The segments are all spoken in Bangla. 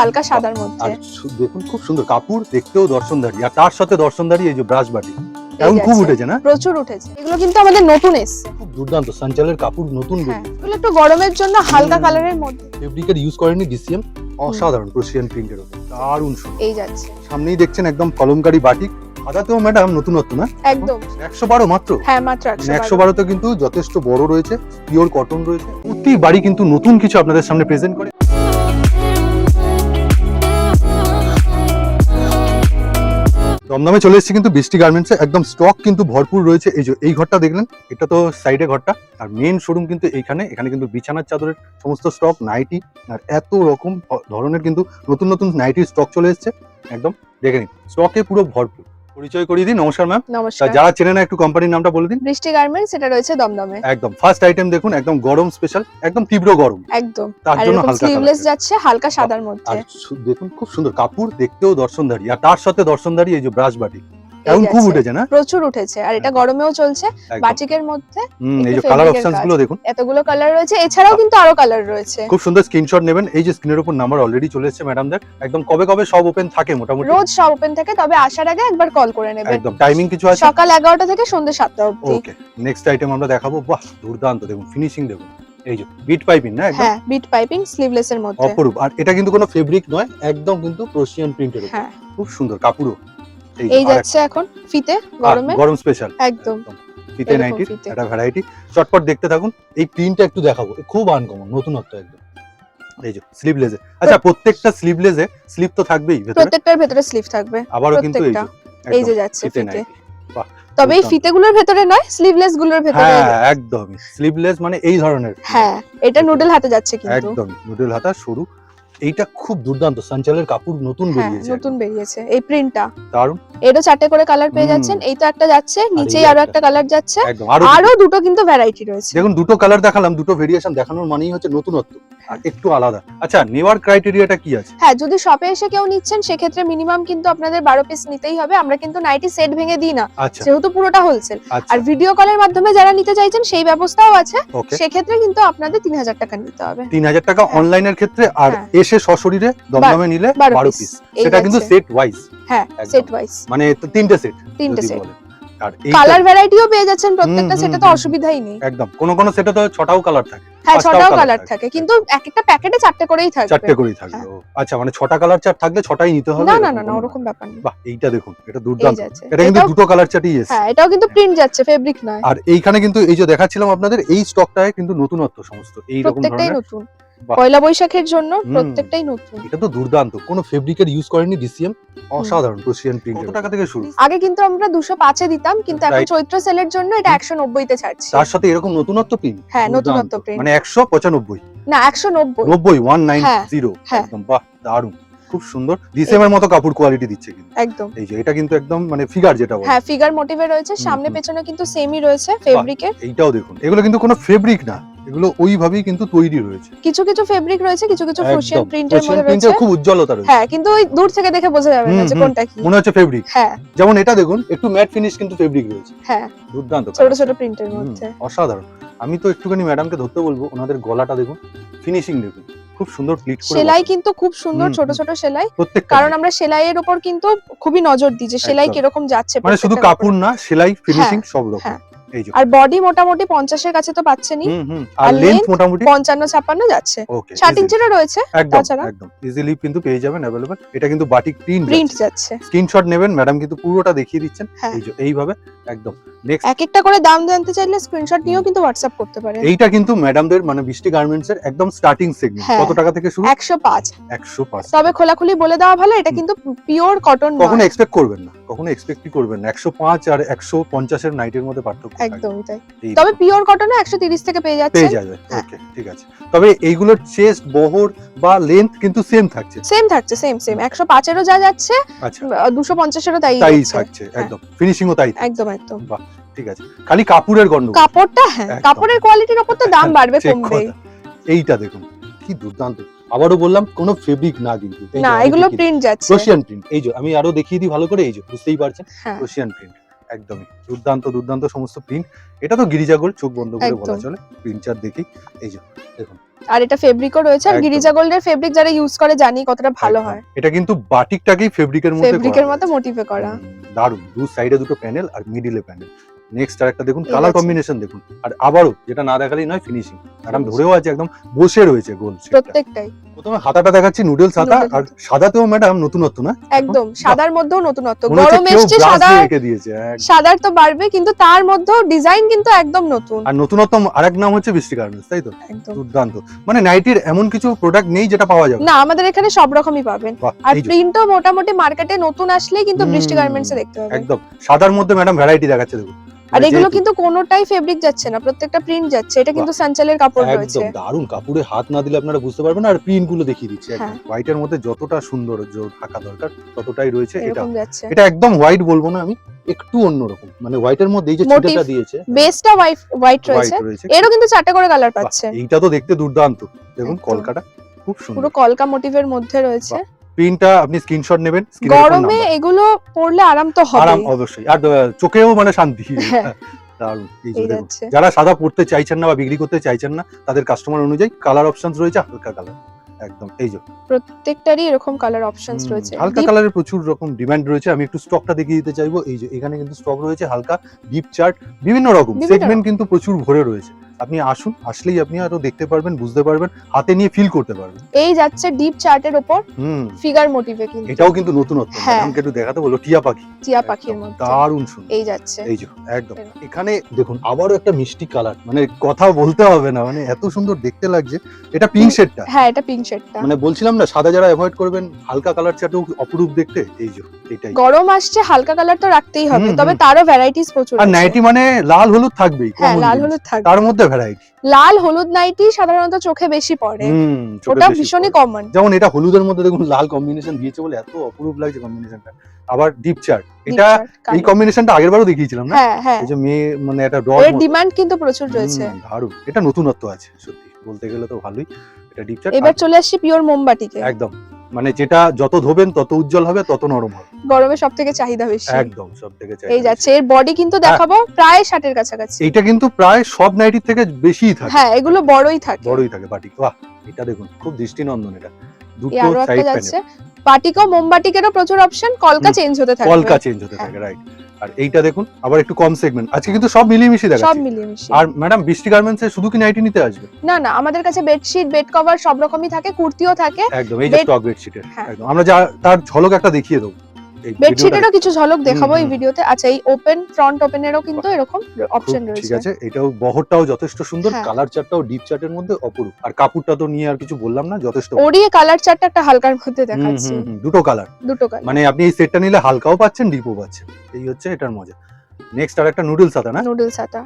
হালকা সাদার মধ্যে। দেখুন খুব সুন্দর। কাপড় দেখতেও দর্শনধারী আর তার সাথে দর্শনধারী এই যে ব্রাশ বাটি এখন খুব উঠেছে না? প্রচুর উঠেছে। এগুলো কিন্তু আমাদের নতুন এসছে। খুব দুর্দান্ত সঞ্চালের কাপড় নতুন হ্যাঁ এগুলো একটু গরমের জন্য হালকা কালারের মধ্যে। ফেব্রিকের ইউজ করেনি ডিসিএম অসাধারণ প্রিন্টের উপর। দারুণ সুন্দর। এই যাচ্ছে সামনেই দেখছেন একদম কলমকারি বাটিক। আদাতেও ম্যাডাম নতুনত্ব না? একদম। একশো বারো মাত্র? হ্যাঁ মাত্র একশো একশো বারোতে কিন্তু যথেষ্ট বড় রয়েছে পিওর কটন রয়েছে। প্রতি বাড়ি কিন্তু নতুন কিছু আপনাদের সামনে প্রেজেন্ট করে। দমদমে চলে এসেছে কিন্তু বৃষ্টি গার্মেন্টসে একদম স্টক কিন্তু ভরপুর রয়েছে। এই যে এই ঘরটা দেখলেন, এটা তো সাইডে ঘরটা। আর মেন শোরুম কিন্তু এইখানে। এখানে কিন্তু বিছানার চাদরের সমস্ত স্টক নাইটি আর এত রকম ধরনের কিন্তু নতুন নতুন নাইটির স্টক চলে এসছে। একদম দেখে নিন স্টকে পুরো ভরপুর। পরিচয় করিয়ে দিন নমস্কার ম্যাম নমস্কার। যারা চেনে না একটু কোম্পানির নামটা বলে দিন। বৃষ্টি গার্মেন্টস এটা রয়েছে দমদমে। একদম। ফার্স্ট আইটেম দেখুন একদম গরম স্পেশাল একদম তীব্র গরম। একদম। তার জন্য হালকা স্লিভলেস। যাচ্ছে হালকা সাদার মধ্যে। আর দেখুন খুব সুন্দর। কাপড় দেখতেও দর্শনধারী। আর তার সাথে দর্শনধারী এই যে ব্রাশ বাটি এখন খুব উঠেছে না? প্রচুর উঠেছে। আর এটা গরমেও চলছে। বাটিকের মধ্যে এই যে কালার অপশনসগুলো দেখুন। এতগুলো কালার রয়েছে। এছাড়াও কিন্তু আরও কালার রয়েছে। খুব সুন্দর স্ক্রিনশট নেবেন। এই যে স্ক্রিনের উপর নাম্বার অলরেডি চলে এসেছে ম্যাডামদের একদম কবে কবে সব ওপেন থাকে মোটামুটি। রোজ সব ওপেন থাকে তবে আসার আগে একবার কল করে নেবেন। একদম। টাইমিং কিছু আছে? সকাল এগারোটা থেকে সন্ধ্যে সাতটা অবধি। ওকে নেক্সট আইটেম আমরা দেখাবো। বাহ দুর্দান্ত। দেখুন ফিনিশিং দেখুন। এই যে বিট পাইপিং না একদম? হ্যাঁ বিট পাইপিং স্লিভলেস এর মধ্যে। অপরূপ। আর এটা কিন্তু কোনো ফেব্রিক নয় একদম কিন্তু ক্রোশিয়ান প্রিন্টের হ্যাঁ। খুব সুন্দর কাপড়ও। এই যাচ্ছে এখন ফিতে গরমে। গরম স্পেশাল একদম। ফিতে একটা ভ্যারাইটি চটপট দেখতে থাকুন। এই প্রিন্টটা একটু দেখাবো। খুব আনকমন নতুনত্ব একদম। এই যে স্লিভলেসে আচ্ছা প্রত্যেকটা স্লিভলেসে স্লিপ তো থাকবেই ভেতরে। প্রত্যেকটার ভেতরে স্লিভ থাকবে। আবারও কিন্তু এই যে এই যে যাচ্ছে ফিতে তবে এই। ফিতেগুলোর ভেতরে নয় স্লিভলেসগুলোর ভেতরে হ্যাঁ একদমই। স্লিভলেস মানে এই ধরনের। হ্যাঁ এটা নুডল হাতে যাচ্ছে কিন্তু। একদম নুডল হাতা সরু এইটা খুব দুর্দান্ত। সঞ্চালের কাপড় নতুন হ্যাঁ বেরিয়েছে নতুন বেরিয়েছে। এই প্রিন্টটা দারুণ। এরও চারটে করে কালার পেয়ে যাচ্ছেন। এই তো একটা যাচ্ছে নিচেই আরও একটা। কালার যাচ্ছে। আরও দুটো। কিন্তু ভ্যারাইটি রয়েছে। দেখুন দুটো কালার দেখালাম দুটো ভেরিয়েশন দেখানোর মানেই হচ্ছে নতুনত্ব। আর একটু আলাদা। আচ্ছা নেওয়ার ক্রাইটেরিয়াটা কি আছে? হ্যাঁ যদি শপে এসে কেউ নিচ্ছেন সেক্ষেত্রে মিনিমাম কিন্তু আপনাদের বারো পিস নিতেই হবে। আমরা কিন্তু নাইটি সেট ভেঙে দিই না। আচ্ছা। যেহেতু পুরোটা হোলসেল আচ্ছা। আর ভিডিও কলের মাধ্যমে যারা নিতে চাইছেন সেই ব্যবস্থাও আছে। সেক্ষেত্রে কিন্তু আপনাদের তিন হাজার টাকা নিতে হবে। তিন হাজার টাকা হ্যাঁ। অনলাইনের ক্ষেত্রে আর হ্যাঁ। এসে সশরীরে দমদমে নিলে বারো পিস সেটা কিন্তু সেট ওয়াইজ হ্যাঁ সেট ওয়াইজ মানে তিনটে সেট তিনটে সেট আর কালার ভ্যারাইটিও পেয়ে যাচ্ছেন প্রত্যেকটা সেটে তো অসুবিধাই নেই। একদম। কোন কোন সেটে তো ছটাও কালার থাকে হ্যাঁ ছটাও কালার থাকে। থাকে। কিন্তু এক একটা প্যাকেটে চারটে করেই থাকবে। চারটে করেই থাকবে ও, আচ্ছা মানে ছটা কালার চার্ট থাকলে ছটাই নিতে হবে? না না না না ওরকম ব্যাপার নেই। বাহ এইটা দেখুন এটা দুর্দান্ত। এটা কিন্তু দুটো কালার চার্টই এসেছে হ্যাঁ এটাও কিন্তু প্রিন্ট যাচ্ছে ফেব্রিক নয়। আর এইখানে কিন্তু এই যে দেখাচ্ছিলাম আপনাদের এই স্টকটায় কিন্তু নতুনত্ব সমস্ত এই রকম প্রত্যেকটাই ধরনের। পয়লা বৈশাখের জন্য প্রত্যেকটাই নতুন। এটা তো দুর্দান্ত। কোনো ফেব্রিকের ইউজ করেনি ডিসিএম অসাধারণ প্রসিয়ান প্রিন্ট কত টাকা থেকে শুরু? আগে কিন্তু আমরা 205 এ দিতাম কিন্তু এখন চৈত্র সেলের জন্য এটা 190 তে ছাড়ছি। তার সাথে এরকম নতুনত্ব প্রিন্ট হ্যাঁ নতুনত্ব প্রিন্ট মানে একশো পঁচানব্বই? না একশো নব্বই। নব্বই ওয়ান নাইন হ্যাঁ, জিরো হ্যাঁ। একদম বাহ দারুণ। খুব সুন্দর। ডিসিএম এর মতো কাপড় কোয়ালিটি দিচ্ছে কিন্তু। একদম। এই যে এটা কিন্তু একদম মানে ফিগার যেটা বলে। হ্যাঁ ফিগার মোটিভে রয়েছে সামনে পেছনে কিন্তু সেমই রয়েছে ফেব্রিকের এইটাও দেখুন। এগুলো কিন্তু কোনো ফেব্রিক না। এগুলো ওইভাবেই কিন্তু তৈরি রয়েছে। কিছু কিছু ফেব্রিক রয়েছে কিছু কিছু ফ্রুশিয়ান প্রিন্টের মধ্যে রয়েছে। খুব উজ্জ্বলতা রয়েছে। হ্যাঁ কিন্তু ওই দূর থেকে দেখে বোঝা যাবে না যে কোনটা কি। মনে হচ্ছে ফেব্রিক হ্যাঁ। যেমন এটা দেখুন একটু ম্যাট ফিনিশ কিন্তু ফেব্রিক রয়েছে। হ্যাঁ। দুর্দান্ত ছোট ছোট প্রিন্টের মধ্যে। অসাধারণ। আমি তো একটুখানি ম্যাডামকে ধরতে বলব ওনাদের গলাটা দেখুন ফিনিশিং দেখুন। খুব সুন্দর ক্লিক করে সেলাই কিন্তু খুব সুন্দর ছোট ছোট সেলাই। কারণ আমরা সেলাইয়ের উপর কিন্তু খুবই নজর দিই যে সেলাই কীরকম যাচ্ছে মানে শুধু কাপড় না সেলাই ফিনিশিং সব রকম। হ্যাঁ। আর বডি মোটামুটি পঞ্চাশের কাছে তো পাচ্ছেনই। হুম হুম। আর লেন্থ মোটামুটি? পঞ্চান্ন ছাপ্পান্ন যাচ্ছে ষাট ইঞ্চিরও রয়েছে একদম তাছাড়া? একদম। ইজিলি কিন্তু পেয়ে যাবেন অ্যাভেলেবল এটা কিন্তু বাটিক প্রিন্ট প্রিন্ট যাচ্ছে। স্ক্রিনশট নেবেন ম্যাডাম কিন্তু পুরোটা দেখিয়ে দিচ্ছেন। হ্যাঁ। এই যে এইভাবে একদম। নেক্সট এক একটা করে দাম জানতে চাইলে স্ক্রিনশট নিয়েও কিন্তু হোয়াটসঅ্যাপ করতে পারেন। এইটা কিন্তু ম্যাডামদের মানে বৃষ্টি গার্মেন্টস এর একদম স্টার্টিং সেগমেন্ট হ্যাঁ। কত টাকা থেকে শুরু? একশো পাঁচ। একশো পাঁচ। তবে খোলাখুলি বলে দেওয়া ভালো এটা কিন্তু পিওর কটন কখনো এক্সপেক্ট করবেন না। কখনো এক্সপেক্টই করবেন না। একশো পাঁচ আর একশো পঞ্চাশের নাইটের মধ্যে পার্থক্য থাকে। একদমই তাই। তবে পিওর কটনে একশো তিরিশ থেকে পেয়ে যাচ্ছে। পেয়ে যাবে হ্যাঁ। ওকে ঠিক আছে। তবে এইগুলোর চেস্ট বহর বা লেন্থ কিন্তু সেম থাকছে। সেম থাকছে সেম সেম একশো পাঁচেরও যা যাচ্ছে আচ্ছা। দুশো পঞ্চাশেরও তাই তাই থাকছে হ্যাঁ। একদম। ফিনিশিংও তাই একদম একদম। বাহ ঠিক আছে। খালি কাপড়ের গন্ডগোল। কাপড়টা হ্যাঁ কাপড়ের কোয়ালিটির উপর তো দাম বাড়বে কমবে এইটা দেখুন কি দুর্দান্ত। আবারও বললাম কোনো ফেব্রিক না কিন্তু না আমি এগুলো প্রিন্ট যাচ্ছে। প্রিন্ট এই যে আমি আরও দেখিয়ে দিই ভালো করে এই যে বুঝতেই পারছেন। হ্যাঁ। প্রিন্ট একদমই। দুর্দান্ত দুর্দান্ত সমস্ত প্রিন্ট এটা তো গিরিজা গোল্ড চোখ বন্ধ করে বলা চলে। চলে প্রিন্টার দেখি। এই যে দেখুন। আর এটা ফেব্রিকও রয়েছে। আর। গিরিজা গোল্ডের ফেব্রিক যারা ইউজ করে জানি কতটা ভালো হয়। এটা কিন্তু বাটিকটাকেই ফেব্রিকের মধ্যে ফেব্রিকের করা মতো মোটিফে মোটিভে করা। দারুণ। দু সাইডে দুটো প্যানেল আর মিডিলে প্যানেল নেক্সট আর একটা দেখুন কালার কম্বিনেশন দেখুন। আর আবারও যেটা না দেখালেই নয় ফিনিশিং ধরেও আছে একদম বসে রয়েছে গোল প্রত্যেকটাই। প্রথমে হাতাটা দেখাচ্ছি নুডলস হাতা আর সাদাতেও ম্যাডাম নতুনত্ব না? একদম সাদার মধ্যেও নতুনত্ব। গরম এসছে সাদা এঁকে দিয়েছে সাদার তো বাড়বে কিন্তু তার মধ্যেও ডিজাইন কিন্তু একদম নতুন। আর নতুনত্ব আরেক নাম হচ্ছে বৃষ্টি গার্মেন্টস তাই তো? দুর্দান্ত। মানে নাইটির এমন কিছু প্রোডাক্ট নেই যেটা পাওয়া যাবে। না আমাদের এখানে সব রকমই পাবেন। আর প্রিন্টও মোটামুটি মার্কেটে নতুন আসলেই কিন্তু বৃষ্টি গার্মেন্টসে দেখতে পাবেন। একদম। সাদার মধ্যে ম্যাডাম ভ্যারাইটি দেখাচ্ছে দেখুন। আর মানে এগুলো কিন্তু কোনোটাই ফেব্রিক যাচ্ছে না প্রত্যেকটা প্রিন্ট যাচ্ছে। এটা কিন্তু সানচালের কাপড় রয়েছে। একদম দারুণ কাপড়ে হাত না দিলে আপনারা বুঝতে পারবেন না, আর প্রিন্টগুলো দেখিয়ে দিচ্ছে একদম। হ্যাঁ। হোয়াইটের মধ্যে যতটা সুন্দর থাকা দরকার ততটাই রয়েছে। এটা এটা একদম হোয়াইট বলব না আমি একটু অন্যরকম মানে হোয়াইটের মধ্যে এই যে ছিটাটা দিয়েছে বেসটা হোয়াইট হোয়াইট রয়েছে। এরও কিন্তু চারটে করে কালার পাচ্ছে। এইটা তো দেখতে দুর্দান্ত। দেখুন। কলকাটা খুব পুরো সুন্দর। কলকা মোটিভের মধ্যে রয়েছে। প্রিন্টটা আপনি স্ক্রিনশট নেবেন গরমে এগুলো পরলে আরাম তো আরাম অবশ্যই। আর চোখেও মানে শান্তি। হ্যাঁ। দারুণ। এই যে এই দেখুন। যাচ্ছে। যারা সাদা পড়তে চাইছেন না বা বিক্রি করতে চাইছেন না তাদের কাস্টমার অনুযায়ী কালার অপশনস রয়েছে হালকা কালার একদম এই যে। প্রত্যেকটারই এরকম কালার অপশনস রয়েছে। হালকা কালারের প্রচুর রকম ডিমান্ড রয়েছে। আমি একটু স্টকটা দেখিয়ে দিতে চাইব। এই যে এখানে কিন্তু স্টক রয়েছে হালকা ডিপ চার্ট বিভিন্ন রকম। সেগমেন্ট কিন্তু প্রচুর ভরে রয়েছে। আপনি আসুন আসলেই আপনি আরও দেখতে পারবেন বুঝতে পারবেন হাতে নিয়ে ফিল করতে পারবেন। এই যাচ্ছে ডিপ চার্টের হুম। ফিগার মোটিভে কিন্তু। এটাও কিন্তু নতুনত্ব। হ্যাঁ। আমাকে একটু দেখাতে বলো টিয়া পাখি। টিয়া পাখির মধ্যে। দারুণ সুন্দর এই যাচ্ছে। এই যে একদম। এখানে দেখুন আবারও একটা মিষ্টি কালার মানে কথা বলতে হবে না মানে এত সুন্দর দেখতে লাগছে। এটা পিঙ্ক শেডটা হ্যাঁ এটা পিঙ্ক শেডটা মানে বলছিলাম না সাদা যারা অ্যাভয়েড করবেন হালকা কালার চাটেও অপরূপ দেখতে। এই যে এটাই। গরম আসছে হালকা কালার তো রাখতেই হবে। তবে তারও ভ্যারাইটিস প্রচুর আর। নাইটি মানে লাল হলুদ থাকবেই হ্যাঁ লাল হলুদ থাকবে। তার মধ্যে ভ্যারাইটি লাল হলুদ নাইটি সাধারণত চোখে বেশি পড়ে। ওটা ভীষণই কমন যেমন এটা হলুদের মধ্যে দেখুন লাল কম্বিনেশন দিয়েছে বলে এত অপরূপ লাগছে কম্বিনেশনটা আবার ডিপ চার্ট এটা এই কম্বিনেশনটা আগের বারও দেখিয়েছিলাম না? হ্যাঁ হ্যাঁ। এই যে মেয়ে মানে একটা এর ডিমান্ড কিন্তু প্রচুর রয়েছে। দারুণ। এটা নতুনত্ব আছে সত্যি। বলতে গেলে তো ভালোই। এটা ডিপ চার্ট এবার চলে আসছি পিওর মোমবাটিকে একদম। মানে যেটা যত ধোবেন তত উজ্জ্বল হবে তত নরম হবে। গরমে সব থেকে চাহিদা বেশি। একদম সব থেকে চাই এই যাচ্ছে। এর বডি কিন্তু দেখাবো প্রায় ষাটের কাছাকাছি। এটা কিন্তু প্রায় সব নাইটির থেকে বেশিই থাকে। হ্যাঁ এগুলো বড়ই থাকে। বড়ই থাকে বাটি বাহ এটা দেখুন খুব দৃষ্টিনন্দন এটা। দুটো সাইড যাচ্ছে। মোমবাটিকেরও প্রচুর অপশন কলকা চেঞ্জ হতে কলকা চেঞ্জ হতে হ্যাঁ। থাকে রাইট আর এইটা দেখুন আবার একটু কম সেগমেন্ট আজকে কিন্তু সব মিলিয়ে দেখাচ্ছি। সব মিলিমিশি। আর ম্যাডাম বৃষ্টি গার্মেন্টস এ শুধু কি নাইটি নিতে আসবে? না না আমাদের কাছে বেডশিট বেড কভার সব রকমই থাকে কুর্তিও থাকে। একদম এই যে স্টক বেডশিটের হ্যাঁ। একদম আমরা যা তার ঝলক একটা দেখিয়ে দেবো। বেডশিটেরও কিছু ঝলক দেখাবো এই ভিডিওতে। আচ্ছা এই ওপেন ফ্রন্ট ওপেনেরও কিন্তু এরকম অপশন খুব ঠিক আছে। এটাও বহরটাও যথেষ্ট সুন্দর। কালার চারটাও ডিপ চার্টের মধ্যে অপরূপ। আর কাপড়টা তো নিয়ে আর কিছু বললাম না যথেষ্ট। ওরিয়ে কালার চারটা একটা হালকার মধ্যে দেখাচ্ছি। দুটো কালার দুটো কালার মানে আপনি এই সেটটা নিলে হালকাও পাচ্ছেন ডিপও পাচ্ছেন। এই হচ্ছে এটার মজা। নেক্সট আর একটা নুডলস আতা না? নুডলস আটা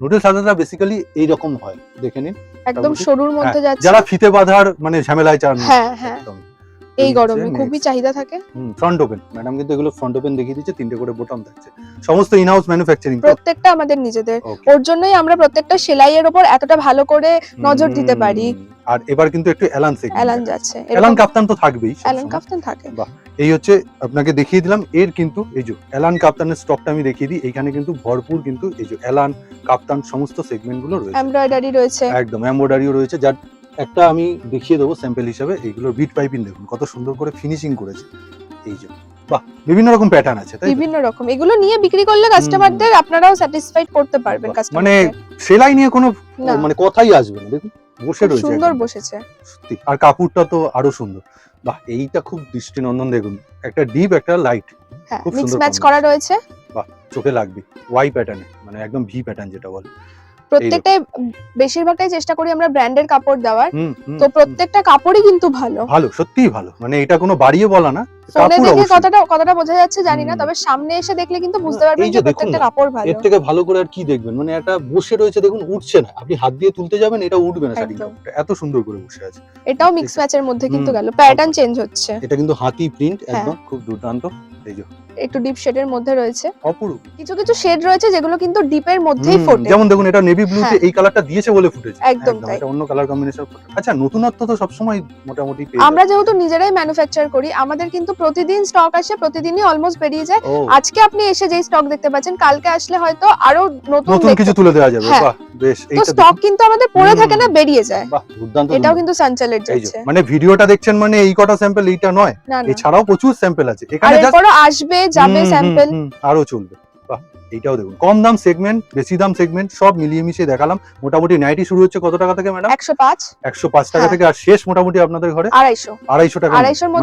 নুডলস আতাটা বেসিক্যালি এইরকম হয়। দেখে নিন। একদম সরুর মধ্যে হ্যাঁ, যাচ্ছে। যারা ফিতে বাঁধার মানে ঝামেলায় চান হ্যাঁ হ্যাঁ। এই গরমে খুবই চাহিদা থাকে। ফ্রন্ট ওপেন ম্যাডাম কিন্তু এগুলো ফ্রন্ট ওপেন দেখিয়ে দিচ্ছে তিনটে করে বোতাম থাকছে। সমস্ত ইন হাউস ম্যানুফ্যাকচারিং প্রত্যেকটা আমাদের নিজেদের। ওর জন্যই আমরা প্রত্যেকটা সেলাইয়ের উপর এতটা ভালো করে নজর দিতে পারি। আর এবার কিন্তু একটু এলান সেগমেন্ট অ্যালান যাচ্ছে। এলান কাপ্তান তো থাকবেই। অ্যালান কাফতান থাকে। এই হচ্ছে আপনাকে দেখিয়ে দিলাম। এর কিন্তু এই যে এলান কাপ্তানের স্টকটা আমি দেখিয়ে দিই। এখানে কিন্তু ভরপুর কিন্তু এই যে এলান কাপ্তান সমস্ত সেগমেন্টগুলো রয়েছে। এমব্রয়ডারি রয়েছে। একদম এমব্রয়ডারিও রয়েছে। যার একটা আমি দেখিয়ে দেবো স্যাম্পল হিসাবে এইগুলোর বিট পাইপিং দেখুন কত সুন্দর করে ফিনিশিং করেছে। এই যে বাহ বিভিন্ন রকম প্যাটার্ন আছে তাই বিভিন্ন রকম এগুলো নিয়ে বিক্রি করলে কাস্টমারদের আপনারাও স্যাটিসফাইড করতে পারবেন কাস্টমার মানে সেলাই নিয়ে কোনো মানে কথাই আসবে না দেখুন বসে রয়েছে সুন্দর বসেছে। সত্যি আর কাপড়টা তো আরও সুন্দর। বাহ এইটা খুব দৃষ্টিনন্দন দেখুন একটা ডিপ একটা লাইট হ্যাঁ খুব সুন্দর ম্যাচ করা রয়েছে। বাহ চোখে লাগবে ওয়াই প্যাটার্নে মানে একদম ভি প্যাটার্ন যেটা বলে। প্রত্যেকটাই বেশিরভাগটাই চেষ্টা করি আমরা ব্র্যান্ডের কাপড় দেওয়ার। তো প্রত্যেকটা কাপড়ই কিন্তু ভালো। ভালো সত্যিই ভালো। মানে এটা কোনো বাড়িয়ে বলা না। ফোনে দেখে। কতটা কতটা বোঝা যাচ্ছে জানি না তবে সামনে এসে দেখলে কিন্তু বুঝতে পারবেন যে প্রত্যেকটা কাপড় ভালো। এর থেকে ভালো করে আর কি দেখবেন? মানে একটা বসে রয়েছে দেখুন উঠছে না। আপনি হাত দিয়ে তুলতে যাবেন এটা উঠবে না শাড়ি এত সুন্দর করে বসে আছে। এটাও মিক্স ম্যাচের মধ্যে কিন্তু গেল। প্যাটার্ন চেঞ্জ হচ্ছে। এটা কিন্তু হাতি প্রিন্ট হ্যাঁ। একদম খুব দুর্দান্ত। এই যে। একটু ডিপ শেডের মধ্যে রয়েছে। অপরূপ। কিছু কিছু শেড রয়েছে যেগুলো কিন্তু ডিপের মধ্যেই ফোটে। যেমন দেখুন এটা নেভি ব্লুতে হ্যাঁ। এই কালারটা দিয়েছে বলে ফুটেছে। একদম তাই। এটা অন্য কালার কম্বিনেশন আচ্ছা নতুনত্ব তো সবসময় মোটামুটি আমরা যেহেতু নিজেরাই ম্যানুফ্যাকচার করি আমাদের কিন্তু কিন্তু প্রতিদিন স্টক আসে প্রতিদিনই অলমোস্ট বেরিয়ে যায়। আজকে আপনি এসে যেই স্টক দেখতে পাচ্ছেন কালকে আসলে হয়তো আরও নতুন কিছু তুলে দেওয়া যাবে। হ্যাঁ। বাহ বেশ তো স্টক কিন্তু আমাদের পড়ে থাকে না বেরিয়ে যায়। এটাও কিন্তু সানচেলের যাচ্ছে। মানে ভিডিওটা দেখছেন মানে এই কটা স্যাম্পল এইটা নয়। এছাড়াও প্রচুর স্যাম্পল আছে। এখানে আসবে যাবে হুম, হুম, স্যাম্পল আরও চলবে। বাহ এইটাও দেখুন। কম দাম সেগমেন্ট বেশি দাম সেগমেন্ট সব মিলিয়ে মিশিয়ে দেখালাম। মোটামুটি নাইটি শুরু হচ্ছে কত টাকা থেকে ম্যাডাম একশো পাঁচ। একশো পাঁচ টাকা হ্যাঁ। থেকে আর শেষ মোটামুটি আপনাদের ঘরে? আড়াইশো। আড়াইশো টাকা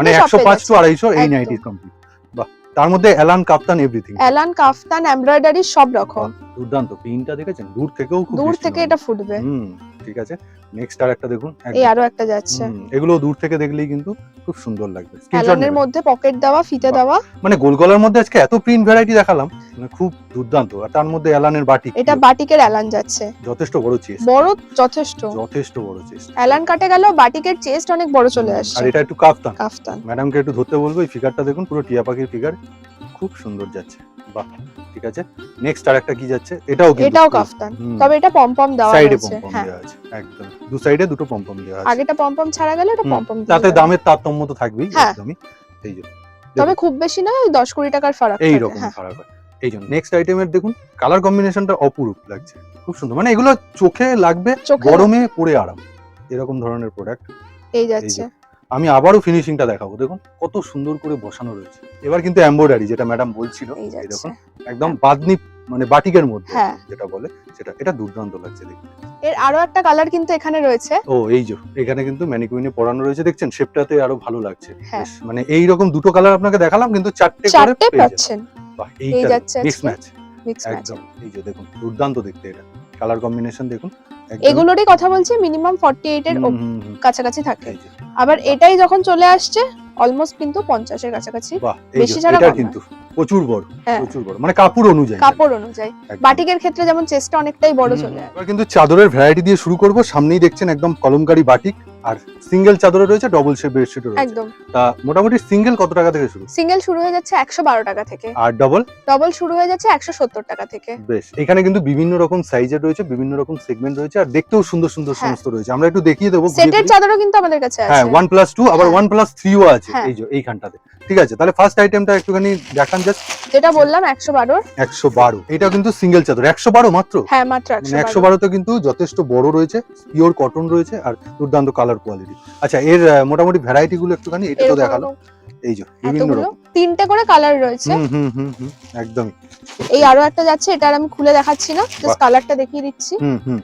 মানে একশো পাঁচ টু আড়াইশো এই নাইটি কমপ্লিট বাহ। তার মধ্যে এলান কাফতান এভরিথিং অ্যালান কাফতান এমব্রয়ডারি সব রকম। দুর্দান্ত প্রিন্টটা দেখেছেন? দূর থেকেও খুব দূর থেকে এটা ফুটবে। হুম ঠিক আছে। নেক্সট আর একটা দেখুন এই আরও একটা যাচ্ছে। এগুলো দূর থেকে দেখলেই কিন্তু খুব সুন্দর লাগবে। Screenshot মধ্যে পকেট দেওয়া ফিতে দেওয়া। মানে গোল গলার মধ্যে আজকে এত প্রিন্ট ভ্যারাইটি দেখালাম মানে খুব দুর্দান্ত। আর তার মধ্যে অ্যালানের বাটি এটা বাটিকের অ্যালান যাচ্ছে। যথেষ্ট বড় চেস্ট বড় যথেষ্ট। যথেষ্ট বড় চেস্ট অ্যালান কাটে গেল বাটিকের চেস্ট অনেক বড় চলে আসছে। আর এটা একটু কাফতান। কাফতান। ম্যাডামকে একটু ধরতে বলব এই ফিগারটা দেখুন পুরো টিয়া পাখির ফিগার খুব সুন্দর যাচ্ছে। বাহ ঠিক আছে? নেক্সট আর একটা কি যাচ্ছে? এটাও কিন্তু এটাও কাফতান। তবে এটা পমপম দেওয়া সাইডে রয়েছে পম্পম হ্যাঁ। দেওয়া আছে একদম। দু সাইডে দুটো পম্পম দেওয়া আছে। আগেটা পমপম ছাড়া গেল এটা পমপম তাতে দামের তারতম্য তো থাকবেই হ্যাঁ। একদমই। এই যে তবে খুব বেশি না ওই দশ কুড়ি টাকার ফারাক এই রকম হ্যাঁ। ফারাক হয়। এই জন্য নেক্সট আইটেমের দেখুন কালার কম্বিনেশনটা অপরূপ লাগছে খুব সুন্দর। মানে এগুলো চোখে লাগবে গরমে পরে আরাম এরকম ধরনের প্রোডাক্ট এই যাচ্ছে। আমি আবারও ফিনিশিংটা দেখাবো। দেখুন কত সুন্দর করে বসানো রয়েছে। এবার কিন্তু এমব্রয়ডারি যেটা ম্যাডাম বলছিল দেখুন একদম বাদনি মানে বাটিকের মধ্যে হ্যাঁ। যেটা বলে সেটা এটা দুর্দান্ত লাগছে দেখতে। এর আরও একটা কালার কিন্তু এখানে রয়েছে। ও এই যে এখানে কিন্তু ম্যানিকুইনে পরানো রয়েছে দেখছেন? শেপটাতে আরও ভালো লাগছে। হ্যাঁ। মানে এই রকম দুটো কালার আপনাকে দেখালাম কিন্তু চারটে করে পেয়ে এইটা যাচ্ছে মিক্স ম্যাচ মিক্স ম্যাচ একদম এই যে দেখুন দুর্দান্ত দেখতে এটা। কালার কম্বিনেশন দেখুন এগুলোরই কথা বলছি মিনিমাম ফর্টি এইট এর কাছাকাছি থাকে। আবার এটাই যখন চলে আসছে অলমোস্ট কিন্তু পঞ্চাশের কাছাকাছি। বাহ এই বেশি ছাড়া এটা কিন্তু প্রচুর বড় হ্যাঁ। প্রচুর বড়। মানে কাপড় অনুযায়ী। কাপড় অনুযায়ী। বাটিকের ক্ষেত্রে যেমন চেস্টটা অনেকটাই বড় চলে আসে। কিন্তু চাদরের ভ্যারাইটি দিয়ে শুরু করব। সামনেই দেখছেন একদম কলমকারী বাটিক। আর সিঙ্গেল চাদরে রয়েছে ডবল শেপ বেডশিট রয়েছে। একদম। তা মোটামুটি সিঙ্গেল কত টাকা থেকে শুরু? সিঙ্গেল শুরু হয়ে যাচ্ছে একশো বারো টাকা থেকে। আর ডবল ডবল শুরু হয়ে যাচ্ছে একশো সত্তর টাকা থেকে। বেশ এখানে কিন্তু বিভিন্ন রকম সাইজের রয়েছে বিভিন্ন রকম সেগমেন্ট রয়েছে আর দেখতেও সুন্দর সুন্দর হ্যাঁ। সমস্ত রয়েছে। আমরা একটু দেখিয়ে দেবো সেটের চাদরও কিন্তু আমাদের কাছে হ্যাঁ আছে। ওয়ান প্লাস টু আবার হ্যাঁ। ওয়ান প্লাস থ্রিও আছে হ্যাঁ। এই যে এইখানটাতে। ঠিক আছে তাহলে ফার্স্ট আইটেমটা একটুখানি দেখান জাস্ট যেটা বললাম একশো বারোর একশো বারো এটা কিন্তু সিঙ্গেল চাদর একশো বারো মাত্র? হ্যাঁ মাত্র মানে একশো একশো বারোতে কিন্তু যথেষ্ট বড় রয়েছে পিওর কটন রয়েছে আর দুর্দান্ত কালার কোয়ালিটি আচ্ছা এর মোটামুটি ভ্যারাইটি গুলো একটুখানি এটা তো দেখাল। এই যে বিভিন্ন রকম। তিনটে করে কালার রয়েছে। হুম হুম হুম একদমই। এই আরও একটা যাচ্ছে এটা আর আমি খুলে দেখাচ্ছি না জাস্ট কালারটা দেখিয়ে দিচ্ছি। হুম হুম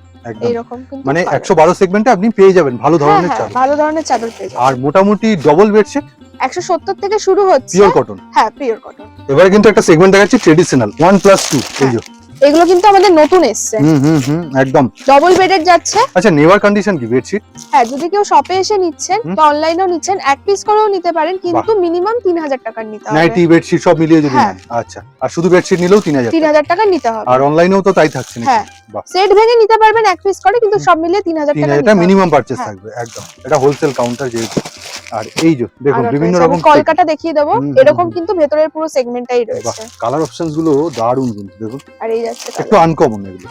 মানে একশো বারো সেগমেন্টে আপনি পেয়ে যাবেন ভালো হ্যাঁ, ধরনের হ্যাঁ, চাদর। ভালো ধরনের চাদর পেয়ে আর মোটামুটি ডবল বেডশিট একশো সত্তর থেকে শুরু হচ্ছে। পিওর কটন হ্যাঁ পিওর কটন এবারে কিন্তু একটা সেগমেন্ট দেখাচ্ছি ট্রেডিশনাল ওয়ান প্লাস টু এই যে। এগুলো কিন্তু আমাদের নতুন এসছে। হুম হুম হুম একদম। ডবল বেডের যাচ্ছে। আচ্ছা নেওয়ার কন্ডিশন কি বেডশিট হ্যাঁ যদি কেউ শপে এসে নিচ্ছেন। বা অনলাইনেও নিচ্ছেন এক পিস করেও নিতে পারেন কিন্তু মিনিমাম তিন হাজার টাকার নিতে হবে। নাইটি বেডশিট সব মিলিয়ে যদি হ্যাঁ। নেন আচ্ছা। আর শুধু বেডশিট নিলেও তিন হাজার তিন হাজার টাকার নিতে হবে। আর অনলাইনেও তো তাই থাকছে নাকি? হ্যাঁ। সেট ভেঙে নিতে পারবেন এক পিস করে কিন্তু সব মিলিয়ে তিন হাজার টাকা হাজার নিতে টাকা হবে। মিনিমাম পারচেস হ্যাঁ। থাকবে একদম। এটা হোলসেল কাউন্টার যেহেতু। আর এই যে দেখুন বিভিন্ন রকম কলকাটা দেখিয়ে দেবো এরকম কিন্তু ভেতরের পুরো সেগমেন্টটাই রয়েছে। কালার অপশনসগুলো দারুণ কিন্তু দেখুন। আর এই যাচ্ছে একটু আনকমন এগুলো।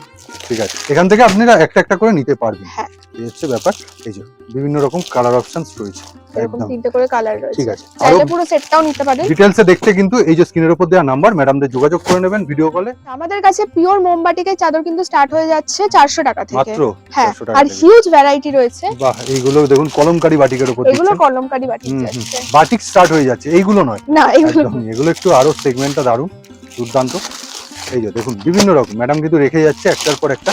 ঠিক আছে। এখান থেকে আপনারা একটা একটা করে নিতে পারবেন। হ্যাঁ। এই হচ্ছে ব্যাপার। এই যে বিভিন্ন রকম কালার অপশনস রয়েছে। এরকম তিনটে করে কালার ঠিক আছে। আরও পুরো সেটটাও নিতে পারেন। ডিটেলসে দেখতে কিন্তু এই যে স্ক্রিনের উপর দেওয়া নাম্বার ম্যাডামদের যোগাযোগ করে নেবেন ভিডিও কলে আমাদের কাছে পিওর মোমবাটিকের চাদর কিন্তু স্টার্ট হয়ে যাচ্ছে চারশো টাকা থেকে। মাত্র হ্যাঁ। আর হিউজ ভ্যারাইটি রয়েছে। বাহ এইগুলো দেখুন কলমকারি বাটিকের উপর এগুলো কলমকারি বাটিক বাটিক স্টার্ট হয়ে যাচ্ছে। এইগুলো নয়। না এগুলো একটু আরও সেগমেন্টটা দারুণ। দুর্দান্ত। এই যে দেখুন বিভিন্ন রকম। ম্যাডাম কিন্তু রেখে যাচ্ছে একটার পর একটা।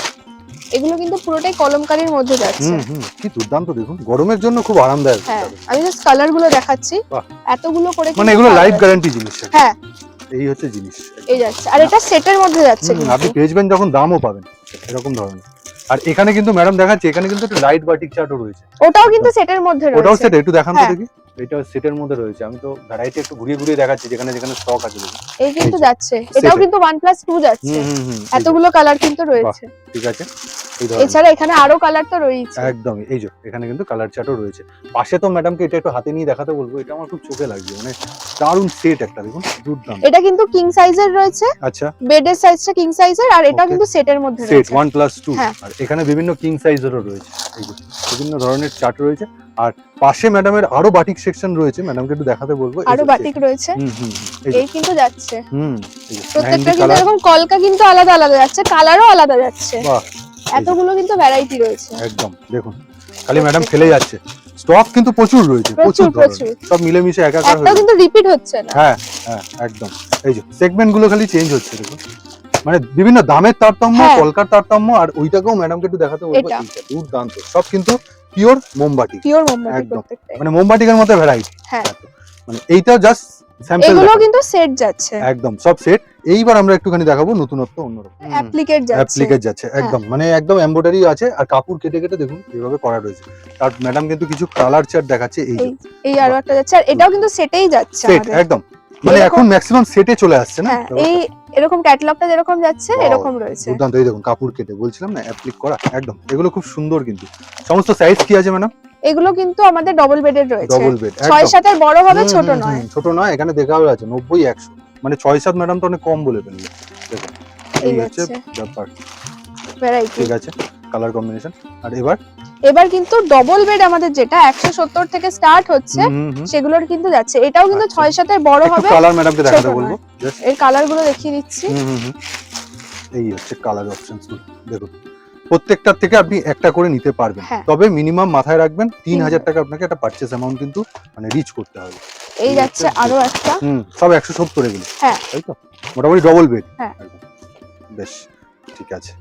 এগুলো কিন্তু পুরোটাই কলমকারির মধ্যে যাচ্ছে। হুম হুম কি দুর্দান্ত দেখুন। গরমের জন্য খুব আরামদায়ক হ্যাঁ আমি জাস্ট কালারগুলো দেখাচ্ছি। এতগুলো করে মানে এগুলো লাইফ গ্যারান্টি জিনিস হ্যাঁ। এই হচ্ছে জিনিস। এই যাচ্ছে। আর এটা সেটের মধ্যে যাচ্ছে আপনি পেজবেন যখন দামও পাবেন এরকম ধরনের। আর এখানে কিন্তু ম্যাডাম দেখাচ্ছে এখানে কিন্তু একটু লাইট বাটিক চার্টও রয়েছে। ওটাও কিন্তু সেটের মধ্যে রয়েছে। ওটাও সেট একটু দেখান তো হ্যাঁ। দেখি। এটা সেটের মধ্যে রয়েছে। আমি তো ভ্যারাইটি একটু ঘুরিয়ে ঘুরিয়ে দেখাচ্ছি যেখানে যেখানে স্টক আছে এই কিন্তু যাচ্ছে। এটাও কিন্তু ওয়ান প্লাস টু যাচ্ছে এতগুলো কালার কিন্তু রয়েছে। ঠিক আছে? এছাড়া এখানে আরও কালার তো রয়েছে। একদমই এই যে এখানে কিন্তু কালার চার্টও রয়েছে। পাশে তো ম্যাডামকে এটা একটু হাতে নিয়ে দেখাতে বলব এটা আমার খুব চোখে লাগছে মানে দারুণ সেট একটা দেখুন দুর্দান্ত। এটা কিন্তু কিং সাইজের রয়েছে। আচ্ছা। বেডের সাইজটা কিং সাইজের আর Okay. কিন্তু সেটের মধ্যে সেট রয়েছে। প্লাস টু হ্যাঁ। আর এখানে বিভিন্ন কিং সাইজেরও রয়েছে। বিভিন্ন ধরনের চার্ট রয়েছে। আর পাশে ম্যাডামের আরও বাটিক সেকশন রয়েছে ম্যাডামকে একটু দেখাতে বলব। আরও বাটিক রয়েছে। এই কিন্তু যাচ্ছে। হুম প্রত্যেকটা কিন্তু এরকম কলকা কিন্তু আলাদা আলাদা যাচ্ছে কালারও আলাদা যাচ্ছে। এতগুলো কিন্তু ভ্যারাইটি রয়েছে। একদম দেখুন খালি ম্যাডাম ফেলে যাচ্ছে। স্টক কিন্তু প্রচুর রয়েছে প্রচুর, প্রচুর। সব মিলেমিশে একাকার হয়ে একটাও কিন্তু রিপিট হচ্ছে না। হ্যাঁ হ্যাঁ একদম। এই যে সেগমেন্টগুলো খালি চেঞ্জ হচ্ছে দেখুন। মানে বিভিন্ন দামের তারতম্য হ্যাঁ। কলকার তারতম্য আর ওইটাকেও ম্যাডামকে একটু দেখাতে বলব দুর্দান্ত। সব কিন্তু পিওর মোমবাটি পিওর মোমবাতি একদম। মানে মোমবাটিকের মধ্যে ভ্যারাইটি হ্যাঁ। মানে এইটা জাস্ট স্যাম্পল এগুলো কিন্তু সেট যাচ্ছে। একদম সব সেট এইবার আমরা একটুখানি দেখাবো নতুনত্ব অন্যরকম। অ্যাপ্লিকেট যাচ্ছে। অ্যাপ্লিকেট যাচ্ছে একদম। মানে একদম এমব্রয়ডারি আছে আর কাপড় কেটে কেটে দেখুন এভাবে করা রয়েছে। আর ম্যাডাম কিন্তু কিছু কালার চার্ট দেখাচ্ছে এই যে। এই আরও একটা যাচ্ছে আর এটাও কিন্তু সেটেই যাচ্ছে সেট একদম। মানে এখন ম্যাক্সিমাম সেটে চলে আসছে না? হ্যাঁ এই এরকম ক্যাটালগটা যেরকম যাচ্ছে এরকম রয়েছে। দুর্দান্ত। এই দেখুন কাপড় কেটে বলছিলাম না অ্যাপ্লিক করা একদম। এগুলো খুব সুন্দর কিন্তু। সমস্ত সাইজ কি আছে ম্যাডাম এগুলো কিন্তু আমাদের ডবল বেডের রয়েছে। ডবল বেড ছয় সাতের বড় হবে ছোট নয়। ছোট নয় এখানে দেখা আছে নব্বই একশো। মানে ছয় সাত ম্যাডাম তো অনেক কম বলে ফেললে। দেখুন এই হচ্ছে ব্যাপার। ভ্যারাইটি ঠিক আছে কালার কম্বিনেশন আর এবার? এবার কিন্তু ডবল বেড আমাদের যেটা একশো সত্তর থেকে স্টার্ট হচ্ছে। সেগুলোর কিন্তু যাচ্ছে। এটাও কিন্তু আচ্ছা। ছয় সাতের বড় হবে। কালার ম্যাডামকে দেখাতে বলব। এর কালারগুলো দেখিয়ে দিচ্ছি। এই হচ্ছে কালার অপশনস দেখুন প্রত্যেকটার থেকে আপনি একটা করে নিতে পারবেন। হ্যাঁ। তবে মিনিমাম মাথায় রাখবেন তিন হাজার টাকা আপনাকে একটা পারচেস অ্যামাউন্ট কিন্তু মানে রিচ করতে হবে। এই যাচ্ছে আরও একটা। হুম সব একশো সত্তর এগুলো। হ্যাঁ। তাই তো? মোটামুটি ডবল বেড হ্যাঁ। বেশ ঠিক আছে।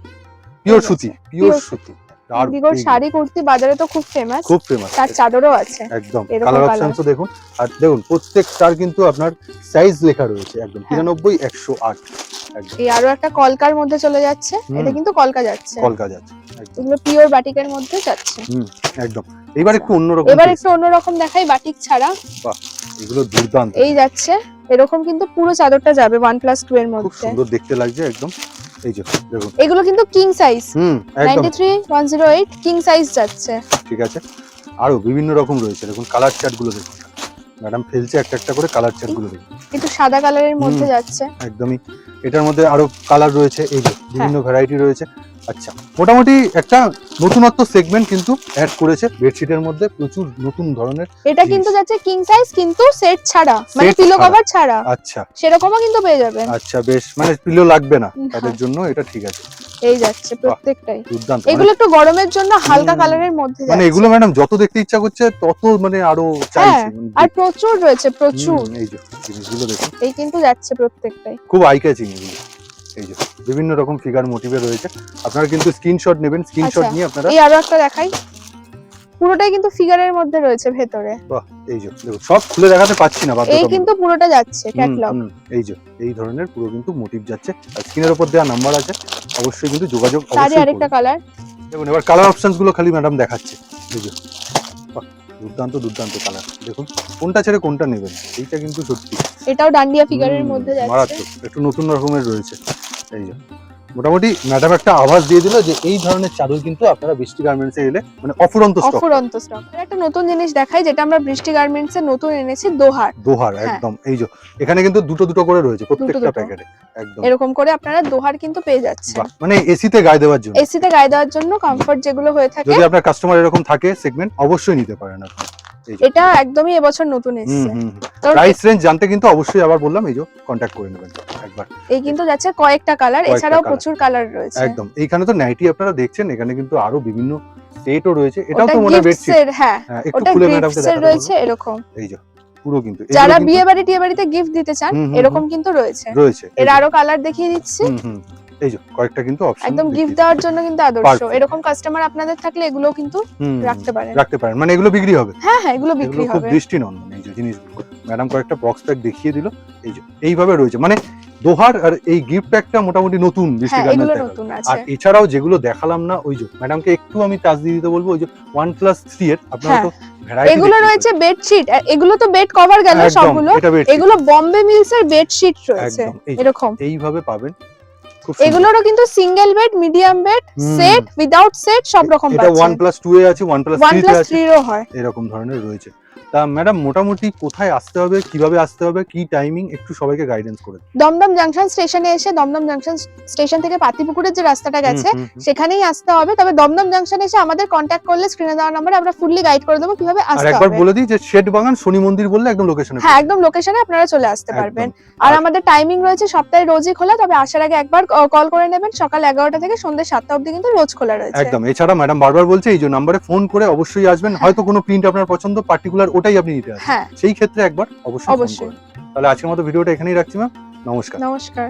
পিওর সুতি পিওর সুতি। আর বিগর শাড়ি কুর্তি বাজারে তো খুব ফেমাস খুব ফেমাস তার চাদরও আছে। একদম। Colour colour। অপশনসও দেখুন। আর দেখুন প্রত্যেকটার কিন্তু আপনার সাইজ লেখা রয়েছে একদম। হ্যাঁ। তিরানব্বই একশো আট। একদম এই আরও একটা কলকার মধ্যে চলে যাচ্ছে। এটা কিন্তু কলকা যাচ্ছে। কলকা যাচ্ছে এগুলো পিওর বাটিকের মধ্যে যাচ্ছে। একদম। এবার একটু অন্যরকম এবার একটু অন্যরকম দেখাই বাটিক ছাড়া। এগুলো দুর্দান্ত। এই যাচ্ছে। এরকম কিন্তু পুরো চাদরটা যাবে ওয়ান প্লাস টু এর খুব মধ্যে। সুন্দর দেখতে লাগছে একদম। এই যে দেখুন। এগুলো কিন্তু কিং সাইজ হুম একদম। Ninety three one zero eight king size যাচ্ছে। ঠিক আছে। আরও বিভিন্ন রকম রয়েছে। দেখুন কালার চার্টগুলো দেখুন। ম্যাডাম ফেলছে একটা একটা করে কালার চেকগুলো কিন্তু সাদা কালারের মধ্যে যাচ্ছে। একদমই। এটার মধ্যে আরও কালার রয়েছে এই যে বিভিন্ন। ভ্যারাইটি রয়েছে। আচ্ছা মোটামুটি একটা নতুনত্ব সেগমেন্ট কিন্তু অ্যাড করেছে বেডশিটের মধ্যে প্রচুর নতুন ধরনের এটা কিন্তু যাচ্ছে কিং সাইজ কিন্তু সেট ছাড়া মানে পিলো। কভার ছাড়া। আচ্ছা। সেরকমও কিন্তু পেয়ে যাবেন। আচ্ছা বেশ মানে পিলো লাগবে না তাদের হ্যাঁ। জন্য এটা ঠিক আছে। এই যাচ্ছে প্রত্যেকটাই। দুর্দান্ত। এগুলো একটু গরমের জন্য হালকা কালারের মধ্যে মানে এগুলো ম্যাডাম যত দেখতে ইচ্ছা করছে তত মানে আরও চাইছে। মানে আর প্রচুর রয়েছে প্রচুর। এই যে জিনিসগুলো দেখুন। এই কিন্তু যাচ্ছে প্রত্যেকটাই। খুব আই ক্যাচিং এগুলো। এই যে বিভিন্ন রকম ফিগার মোটিভে রয়েছে। আপনারা কিন্তু স্ক্রিনশট নেবেন স্ক্রিনশট আচ্ছা। নিয়ে আপনারা এই আরও একটা দেখাই। পুরোটাই কিন্তু ফিগারের মধ্যে রয়েছে ভেতরে। এই যে দেখুন সব খুলে দেখাতে পাচ্ছি না এই কিন্তু পুরোটা যাচ্ছে ক্যাটলগ এই যে এই ধরনের পুরো কিন্তু মোটিভ যাচ্ছে। আর স্ক্রিনের উপর দেওয়া নাম্বার আছে অবশ্যই কিন্তু যোগাযোগ অবশ্যই আরেকটা কালার দেখুন এবার কালার অপশনসগুলো খালি ম্যাডাম দেখাচ্ছে। এই যে বাহ, দুর্দান্ত দুর্দান্ত কালার দেখুন কোনটা ছেড়ে কোনটা নেবেন এইটা কিন্তু সত্যি। এটাও ডান্ডিয়া ফিগারের মধ্যে যাচ্ছে। মারাত্মক। একটু নতুন রকমের রয়েছে। এই যে মোটামুটি ম্যাডাম একটা আভাস দিয়ে দিল যে এই ধরনের চাদর কিন্তু আপনারা বৃষ্টি গার্মেন্টসে এলে মানে অফুরন্ত স্টক অফুরন্ত স্টক একটা নতুন জিনিস দেখাই যেটা আমরা বৃষ্টি গার্মেন্টস এ নতুন এনেছি দোহার। দোহার হ্যাঁ। একদম। এই যে এখানে কিন্তু দুটো দুটো করে রয়েছে প্রত্যেকটা প্যাকেটে একদম। এরকম করে আপনারা দোহার কিন্তু পেয়ে যাচ্ছেন। মানে এসিতে গায়ে দেওয়ার জন্য। এসিতে গায়ে দেওয়ার জন্য কমফর্ট যেগুলো হয়ে থাকে। যদি আপনার কাস্টমার এরকম থাকে সেগমেন্ট অবশ্যই নিতে পারেন আপনি। এই যে এটা একদমই এবছর নতুন এসেছে। প্রাইস রেঞ্জ জানতে কিন্তু অবশ্যই আবার বললাম এই যে কন্ট্যাক্ট করে নেবেন একবার। এই কিন্তু যাচ্ছে কয়েকটা কালার এছাড়াও প্রচুর কালার রয়েছে। একদম। এইখানে তো নাইটি আপনারা দেখছেন এখানে কিন্তু আরও বিভিন্ন সেটও রয়েছে। এটাও তো মনে হয় বেডশিট হ্যাঁ একটু খুলে ম্যাডামকে দেখাতে রয়েছে। এরকম। এই যে পুরো কিন্তু যারা বিয়ে বাড়ি টিয়ে বাড়িতে গিফট দিতে চান এরকম কিন্তু রয়েছে। রয়েছে। এর আরও কালার দেখিয়ে দিচ্ছি। এই যে কয়েকটা কিন্তু অপশন একদম গিফট দেওয়ার জন্য কিন্তু আদর্শ। এরকম কাস্টমার আপনাদের থাকলে এগুলো কিন্তু রাখতে পারেন। রাখতে পারেন। মানে এগুলো বিক্রি হবে। হ্যাঁ হ্যাঁ এগুলো বিক্রি খুব হবে। দৃষ্টিনন্দন এই যে জিনিসগুলো। ম্যাডাম কয়েকটা বক্স প্যাক দেখিয়ে দিল। এই যে এইভাবে রয়েছে। মানে দোহার আর এই গিফট প্যাকটা মোটামুটি নতুন বৃষ্টি হ্যাঁ আর এছাড়াও যেগুলো দেখালাম না ওই যে ম্যাডামকে একটু আমি টাচ দিয়ে দিতে বলব ওই যে ওয়ান প্লাস থ্রি এর। আপনারা হ্যাঁ, তো এগুলো রয়েছে বেডশিট এগুলো তো বেড কভার গেল সবগুলো। এগুলো বম্বে মিলস এর বেডশিট রয়েছে। এরকম। এইভাবে পাবেন। খুব। এগুলোরও কিন্তু single bed medium bed set without set সব রকম এটা পাচ্ছেন। ওয়ান প্লাস টু এ আছে one plus one three plus আছে। থ্রিরও হয়। এরকম ধরনের রয়েছে। তা ম্যাডাম মোটামুটি কোথায় আসতে হবে কীভাবে আসতে হবে কি টাইমিং একটু সবাইকে গাইডেন্স করে দমদম জাংশন স্টেশনে এসে দমদম জাংশন স্টেশন থেকে পাতিপুকুরের যে রাস্তাটা গেছে। সেখানেই আসতে হবে। তবে দমদম জাংশনে এসে আমাদের কন্ট্যাক্ট করলে স্ক্রিনে দেওয়া নাম্বারে আমরা ফুললি গাইড করে দেবো কীভাবে আর আসতে একবার বলে দিই যে শেড বাগান শনি মন্দির বললে একদম লোকেশনে হ্যাঁ একদম লোকেশনে আপনারা চলে আসতে পারবেন। আর আর- আমাদের টাইমিং রয়েছে সপ্তাহে রোজই খোলা তবে আসার আগে একবার কল করে নেবেন। সকাল এগারোটা থেকে সন্ধ্যে সাতটা অবধি কিন্তু রোজ খোলা রয়েছে। একদম। এছাড়া ম্যাডাম বারবার বলছে এই যে নাম্বারে ফোন করে অবশ্যই আসবেন। হয়তো কোনো প্রিন্ট আপনার পছন্দ পার্টিকুলার ওটাই আপনি নিতে পারেন হ্যাঁ। সেই ক্ষেত্রে একবার অবশ্যই অবশ্যই। তাহলে আজকের মতো ভিডিওটা এখানেই রাখছি ম্যাম নমস্কার। নমস্কার।